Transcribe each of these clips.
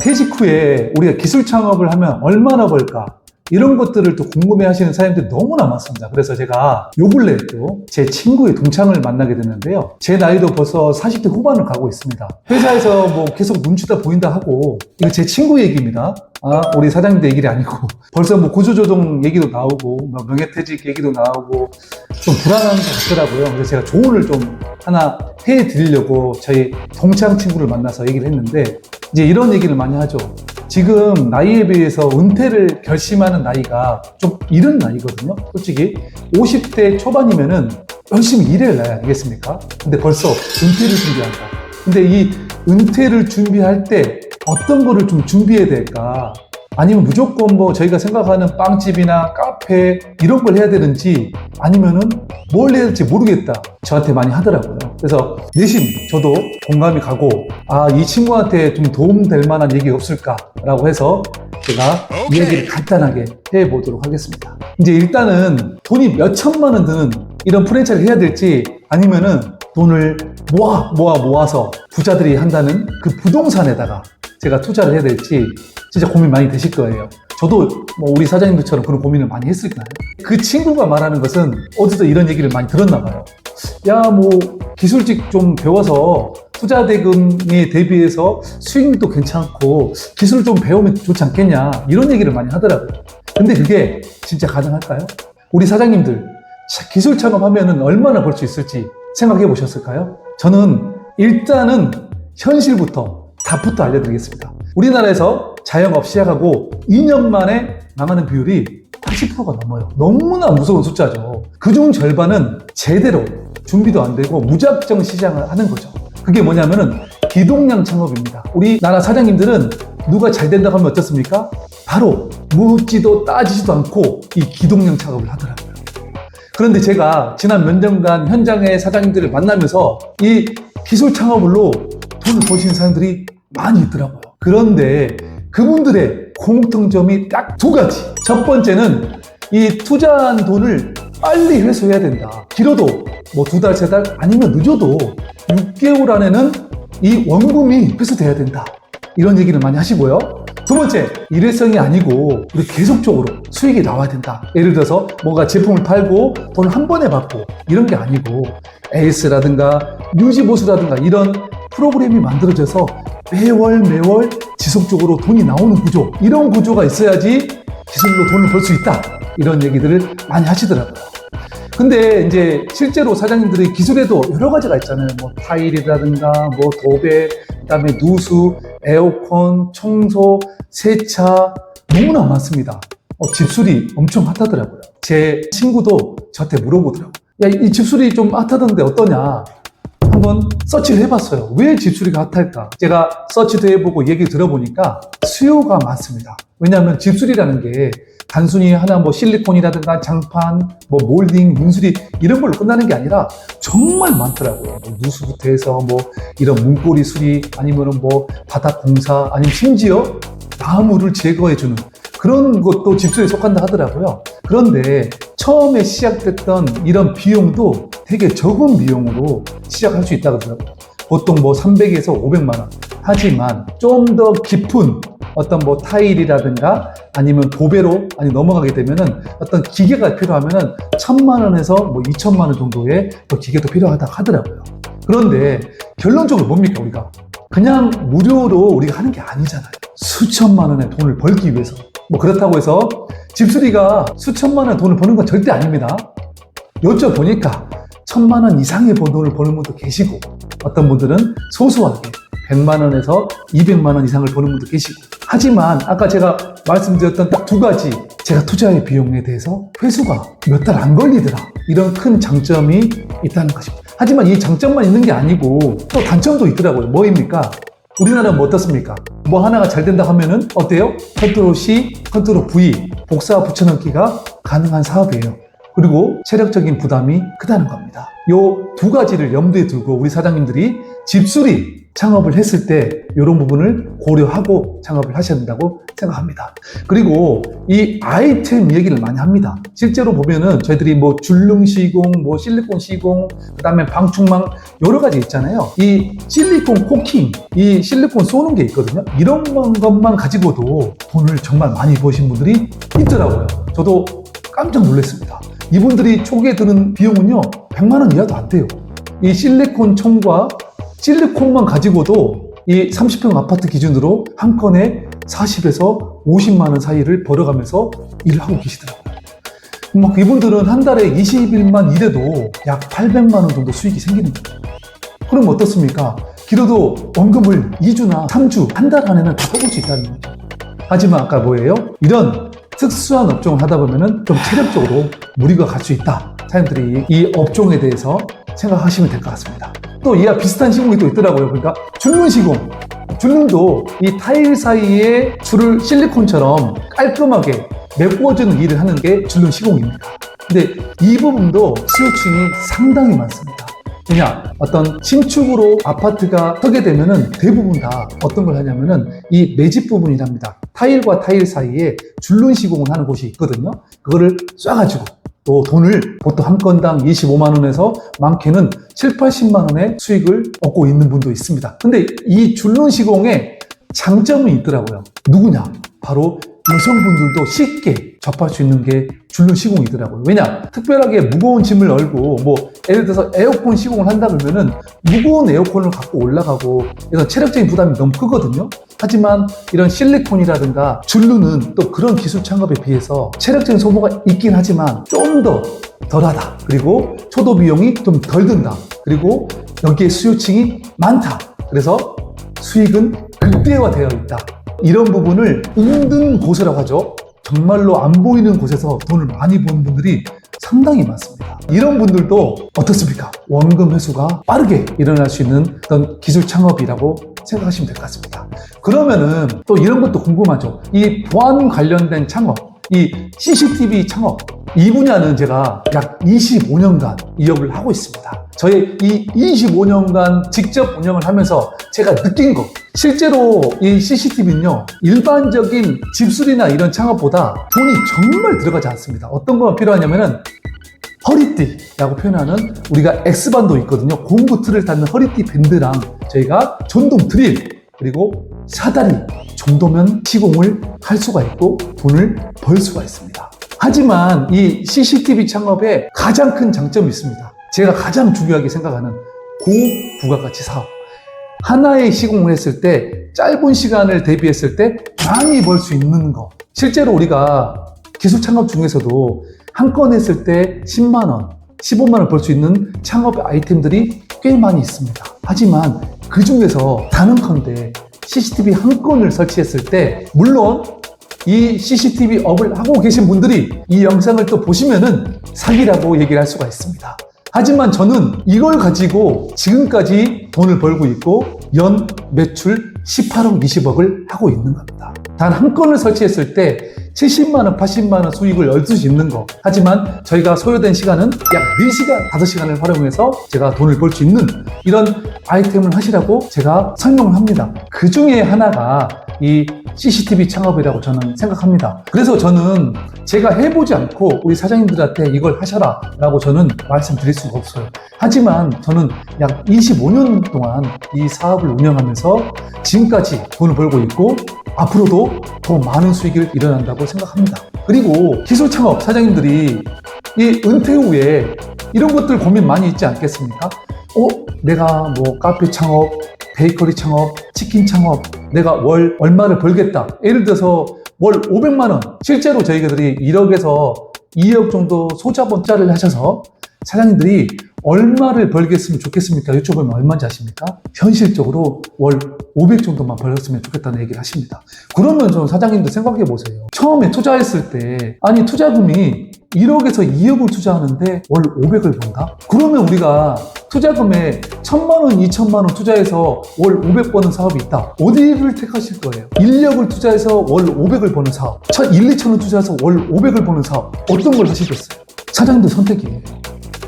퇴직 후에 우리가 기술 창업을 하면 얼마나 벌까? 이런 것들을 또 궁금해 하시는 사람들이 너무나 많습니다. 그래서 제가 요 근래 또 제 친구의 동창을 만나게 됐는데요. 제 나이도 벌써 40대 후반을 가고 있습니다. 회사에서 뭐 계속 눈치다 보인다 하고, 이거 제 친구 얘기입니다. 아, 우리 사장님도 얘기이 아니고, 벌써 뭐 구조조정 얘기도 나오고, 뭐 명예퇴직 얘기도 나오고, 좀 불안한 것 같더라고요. 그래서 제가 조언을 좀 하나 해 드리려고 저희 동창 친구를 만나서 얘기를 했는데, 이제 이런 얘기를 많이 하죠. 지금 나이에 비해서 은퇴를 결심하는 나이가 좀 이른 나이거든요. 솔직히 50대 초반이면은 열심히 일해야 나이 아니겠습니까? 근데 벌써 은퇴를 준비한다. 근데 이 은퇴를 준비할 때 어떤 거를 좀 준비해야 될까? 아니면 무조건 뭐 저희가 생각하는 빵집이나 카페 이런 걸 해야 되는지 아니면은 뭘 해야 될지 모르겠다. 저한테 많이 하더라고요. 그래서 내심 저도 공감이 가고 아, 이 친구한테 좀 도움될 만한 얘기 없을까 라고 해서 제가 이야기를 간단하게 해보도록 하겠습니다. 이제 일단은 돈이 몇 천만 원 드는 이런 프랜차이즈를 해야 될지 아니면은 돈을 모아 모아 모아서 부자들이 한다는 그 부동산에다가 제가 투자를 해야 될지 진짜 고민 많이 되실 거예요. 저도 뭐 우리 사장님들처럼 그런 고민을 많이 했을까요? 그 친구가 말하는 것은 어디서 이런 얘기를 많이 들었나 봐요. 야, 뭐 기술직 좀 배워서 투자 대금에 대비해서 수익률도 괜찮고 기술 좀 배우면 좋지 않겠냐 이런 얘기를 많이 하더라고요. 근데 그게 진짜 가능할까요? 우리 사장님들 자, 기술 창업하면은 얼마나 벌 수 있을지 생각해 보셨을까요? 저는 일단은 현실부터 답부터 알려드리겠습니다. 우리나라에서 자영업 시작하고 2년 만에 망하는 비율이 80%가 넘어요. 너무나 무서운 숫자죠. 그중 절반은 제대로 준비도 안 되고 무작정 시장을 하는 거죠. 그게 뭐냐면은 기동량 창업입니다. 우리나라 사장님들은 누가 잘 된다고 하면 어떻습니까? 바로 묻지도 따지지도 않고 이 기동량 창업을 하더라고요. 그런데 제가 지난 몇 년간 현장의 사장님들을 만나면서 이 기술 창업으로 돈을 버시는 사람들이 많이 있더라고요. 그런데 그분들의 공통점이 딱 두 가지. 첫 번째는 이 투자한 돈을 빨리 회수해야 된다. 길어도 뭐 두 달, 세 달, 아니면 늦어도 6개월 안에는 이 원금이 회수돼야 된다. 이런 얘기를 많이 하시고요. 두 번째, 일회성이 아니고 우리 계속적으로 수익이 나와야 된다. 예를 들어서 뭔가 제품을 팔고 돈을 한 번에 받고 이런 게 아니고 에이스라든가 유지보수라든가 이런 프로그램이 만들어져서 매월 매월 지속적으로 돈이 나오는 구조 이런 구조가 있어야지 기술로 돈을 벌 수 있다 이런 얘기들을 많이 하시더라고요. 근데 이제 실제로 사장님들이 기술에도 여러 가지가 있잖아요. 뭐 타일이라든가 뭐 도배, 그다음에 누수, 에어컨, 청소, 세차 너무나 많습니다. 어, 집수리 엄청 핫하더라고요. 제 친구도 저한테 물어보더라고요. 야, 이 집수리 좀 핫하던데 어떠냐? 한번 서치를 해봤어요. 왜 집수리가 핫할까? 제가 서치도 해보고 얘기 들어보니까 수요가 많습니다. 왜냐하면 집수리라는 게 단순히 하나 뭐 실리콘이라든가 장판, 뭐 몰딩, 문수리 이런 걸로 끝나는 게 아니라 정말 많더라고요. 뭐 누수부터 해서 뭐 이런 문고리 수리 아니면은 뭐 바닥 공사 아니면 심지어 나무를 제거해주는 그런 것도 집수리에 속한다 하더라고요. 그런데 처음에 시작됐던 이런 비용도 되게 적은 비용으로 시작할 수 있다고 하더라고요. 보통 뭐 300에서 500만 원. 하지만 좀 더 깊은 어떤 뭐 타일이라든가 아니면 도배로 아니 넘어가게 되면은 어떤 기계가 필요하면은 천만 원에서 뭐 2천만 원 정도의 또 기계도 필요하다 하더라고요. 그런데 결론적으로 뭡니까 우리가? 그냥 무료로 우리가 하는 게 아니잖아요. 수천만 원의 돈을 벌기 위해서. 뭐 그렇다고 해서 집수리가 수천만 원의 돈을 버는 건 절대 아닙니다. 여쭤보니까 천만 원 이상의 번 돈을 버는 분도 계시고 어떤 분들은 소소하게 100만 원에서 200만 원 이상을 버는 분도 계시고 하지만 아까 제가 말씀드렸던 딱 두 가지 제가 투자의 비용에 대해서 회수가 몇 달 안 걸리더라 이런 큰 장점이 있다는 것입니다 하지만 이 장점만 있는 게 아니고 또 단점도 있더라고요 뭐입니까? 우리나라는 뭐 어떻습니까? 뭐 하나가 잘 된다 하면은 어때요? 컨트롤 C, 컨트롤 V 복사 붙여넣기가 가능한 사업이에요 그리고 체력적인 부담이 크다는 겁니다. 요 두 가지를 염두에 두고 우리 사장님들이 집수리 창업을 했을 때 이런 부분을 고려하고 창업을 하셔야 된다고 생각합니다. 그리고 이 아이템 얘기를 많이 합니다. 실제로 보면은 저희들이 뭐 줄눈 시공, 뭐 실리콘 시공, 그 다음에 방충망 여러 가지 있잖아요. 이 실리콘 코킹, 이 실리콘 쏘는 게 있거든요. 이런 것만 가지고도 돈을 정말 많이 버신 분들이 있더라고요. 저도 깜짝 놀랐습니다. 이분들이 초기에 드는 비용은요, 100만 원 이하도 안 돼요. 이 실리콘 총과 실리콘만 가지고도 이 30평 아파트 기준으로 한 건에 40에서 50만 원 사이를 벌어가면서 일을 하고 계시더라고요. 막 이분들은 한 달에 20일만 일해도 약 800만 원 정도 수익이 생기는 거예요. 그럼 어떻습니까? 길어도 원금을 2주나 3주, 한 달 안에는 다 뽑을 수 있다는 거죠. 하지만 아까 뭐예요? 이런 특수한 업종을 하다 보면은 좀 체력적으로 무리가 갈 수 있다. 사람들이 이 업종에 대해서 생각하시면 될 것 같습니다. 또 이와 비슷한 시공이 또 있더라고요. 그러니까 줄눈 시공. 줄눈도 이 타일 사이에 줄을 실리콘처럼 깔끔하게 메꿔주는 일을 하는 게 줄눈 시공입니다. 근데 이 부분도 수요층이 상당히 많습니다. 왜냐, 어떤 신축으로 아파트가 서게 되면은 대부분 다 어떤 걸 하냐면은 이 매집 부분이랍니다. 타일과 타일 사이에 줄눈 시공을 하는 곳이 있거든요. 그거를 쏴가지고 또 돈을 보통 한 건당 25만 원에서 많게는 7, 80만 원의 수익을 얻고 있는 분도 있습니다. 근데 이 줄눈 시공에 장점이 있더라고요. 누구냐? 바로 여성분들도 쉽게 접할 수 있는 게 줄눈 시공이더라고요. 왜냐? 특별하게 무거운 짐을 얼고 뭐 예를 들어서 에어컨 시공을 한다 그러면은 무거운 에어컨을 갖고 올라가고 그래서 체력적인 부담이 너무 크거든요. 하지만 이런 실리콘이라든가 줄눈은 또 그런 기술 창업에 비해서 체력적인 소모가 있긴 하지만 좀 더 덜하다. 그리고 초도 비용이 좀 덜 든다. 그리고 여기에 수요층이 많다. 그래서 수익은 극대화되어 있다. 이런 부분을 은둔 고세라고 하죠. 정말로 안 보이는 곳에서 돈을 많이 버는 분들이 상당히 많습니다. 이런 분들도 어떻습니까? 원금 회수가 빠르게 일어날 수 있는 어떤 기술 창업이라고 생각하시면 될 것 같습니다. 그러면은 또 이런 것도 궁금하죠. 이 보안 관련된 창업, 이 CCTV 창업, 이 분야는 제가 약 25년간 이 업을 하고 있습니다. 저의 이 25년간 직접 운영을 하면서 제가 느낀 것, 실제로 이 CCTV는요, 일반적인 집술이나 이런 창업보다 돈이 정말 들어가지 않습니다. 어떤 거가 필요하냐면은 허리띠라고 표현하는 우리가 X반도 있거든요. 고무부 틀을 닫는 허리띠 밴드랑 저희가 전동 드릴 그리고 사다리 정도면 시공을 할 수가 있고 돈을 벌 수가 있습니다. 하지만 이 CCTV 창업에 가장 큰 장점이 있습니다. 제가 가장 중요하게 생각하는 고부가가치 사업. 하나의 시공을 했을 때 짧은 시간을 대비했을 때 많이 벌 수 있는 거. 실제로 우리가 기술 창업 중에서도 한 건 했을 때 10만 원, 15만 원 벌 수 있는 창업 아이템들이 꽤 많이 있습니다. 하지만 그 중에서 단언컨대 CCTV 한 건을 설치했을 때 물론 이 CCTV 업을 하고 계신 분들이 이 영상을 또 보시면은 사기라고 얘기를 할 수가 있습니다. 하지만 저는 이걸 가지고 지금까지 돈을 벌고 있고 연 매출 18억, 20억을 하고 있는 겁니다. 단 한 건을 설치했을 때 70만원, 80만원 수익을 얻을 수 있는 거. 하지만 저희가 소요된 시간은 약 4시간, 5시간을 활용해서 제가 돈을 벌 수 있는 이런 아이템을 하시라고 제가 설명을 합니다. 그 중에 하나가 이 CCTV 창업이라고 저는 생각합니다. 그래서 저는 제가 해보지 않고 우리 사장님들한테 이걸 하셔라 라고 저는 말씀드릴 수가 없어요. 하지만 저는 약 25년 동안 이 사업을 운영하면서 지금까지 돈을 벌고 있고 앞으로도 더 많은 수익이 일어난다고 생각합니다. 그리고 기술 창업 사장님들이 이 은퇴 후에 이런 것들 고민 많이 있지 않겠습니까? 어, 내가 뭐 카페 창업, 베이커리 창업, 치킨 창업, 내가 월 얼마를 벌겠다. 예를 들어서 월 500만 원. 실제로 저희들이 1억에서 2억 정도 소자본자를 하셔서 사장님들이 얼마를 벌겠으면 좋겠습니까? 여쭤보면 얼마인지 아십니까? 현실적으로 월 500 정도만 벌었으면 좋겠다는 얘기를 하십니다. 그러면 좀 사장님들 생각해 보세요. 처음에 투자했을 때, 아니, 투자금이 1억에서 2억을 투자하는데 월 500을 번다? 그러면 우리가 투자금에 1000만 원, 2천만 원 투자해서 월 500 버는 사업이 있다. 어디를 택하실 거예요? 인력을 투자해서 월 500을 버는 사업. 1, 2천 원 투자해서 월 500을 버는 사업. 어떤 걸 하시겠어요? 사장님들 선택이에요.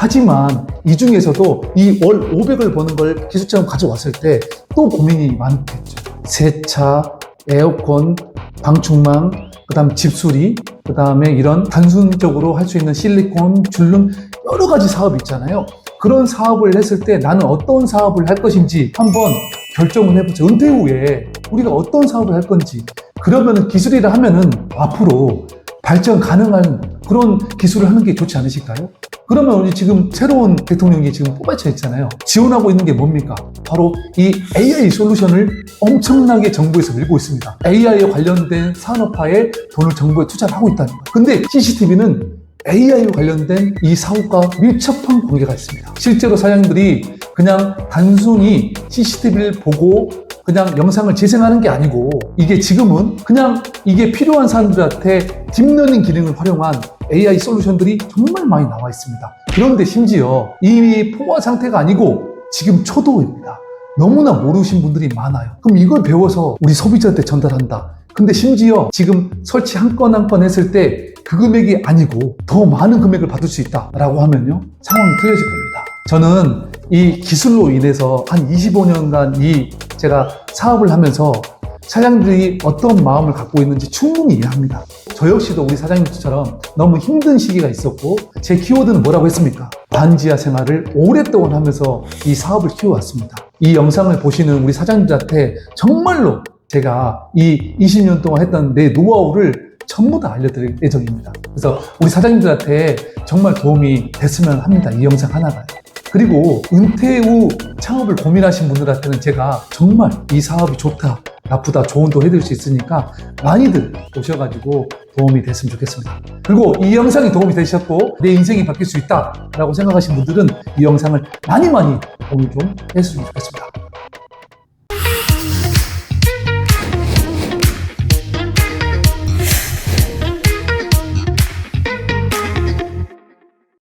하지만 이 중에서도 이 월 500을 버는 걸 기술자금 가져왔을 때 또 고민이 많겠죠. 세차, 에어컨, 방충망, 그 다음 집수리, 그 다음에 이런 단순적으로 할 수 있는 실리콘, 줄눈 여러 가지 사업이 있잖아요. 그런 사업을 했을 때 나는 어떤 사업을 할 것인지 한번 결정을 해보자. 은퇴 후에 우리가 어떤 사업을 할 건지. 그러면 기술이라 하면은 앞으로 발전 가능한 그런 기술을 하는 게 좋지 않으실까요? 그러면 우리 지금 새로운 대통령이 지금 뽑아져 있잖아요. 지원하고 있는 게 뭡니까? 바로 이 AI 솔루션을 엄청나게 정부에서 밀고 있습니다. AI에 관련된 산업화에 돈을 정부에 투자를 하고 있다는 거예요. 근데 CCTV는 AI와 관련된 이 사업과 밀접한 관계가 있습니다. 실제로 사장님들이 그냥 단순히 CCTV를 보고 그냥 영상을 재생하는 게 아니고 이게 지금은 그냥 이게 필요한 사람들한테 딥러닝 기능을 활용한 AI 솔루션들이 정말 많이 나와 있습니다. 그런데 심지어 이미 포화 상태가 아니고 지금 초도입니다. 너무나 모르신 분들이 많아요. 그럼 이걸 배워서 우리 소비자한테 전달한다. 근데 심지어 지금 설치 한 건 한 건 했을 때 그 금액이 아니고 더 많은 금액을 받을 수 있다라고 하면요. 상황이 틀려질 겁니다. 저는 이 기술로 인해서 한 25년간 이 제가 사업을 하면서 사장님들이 어떤 마음을 갖고 있는지 충분히 이해합니다. 저 역시도 우리 사장님들처럼 너무 힘든 시기가 있었고 제 키워드는 뭐라고 했습니까? 반지하 생활을 오랫동안 하면서 이 사업을 키워왔습니다. 이 영상을 보시는 우리 사장님들한테 정말로 제가 이 20년 동안 했던 내 노하우를 전부 다 알려드릴 예정입니다. 그래서 우리 사장님들한테 정말 도움이 됐으면 합니다. 이 영상 하나가요. 그리고 은퇴 후 창업을 고민하신 분들한테는 제가 정말 이 사업이 좋다, 나쁘다 조언도 해드릴 수 있으니까 많이들 오셔가지고 도움이 됐으면 좋겠습니다. 그리고 이 영상이 도움이 되셨고 내 인생이 바뀔 수 있다라고 생각하신 분들은 이 영상을 많이 많이 도움이 좀 했으면 좋겠습니다.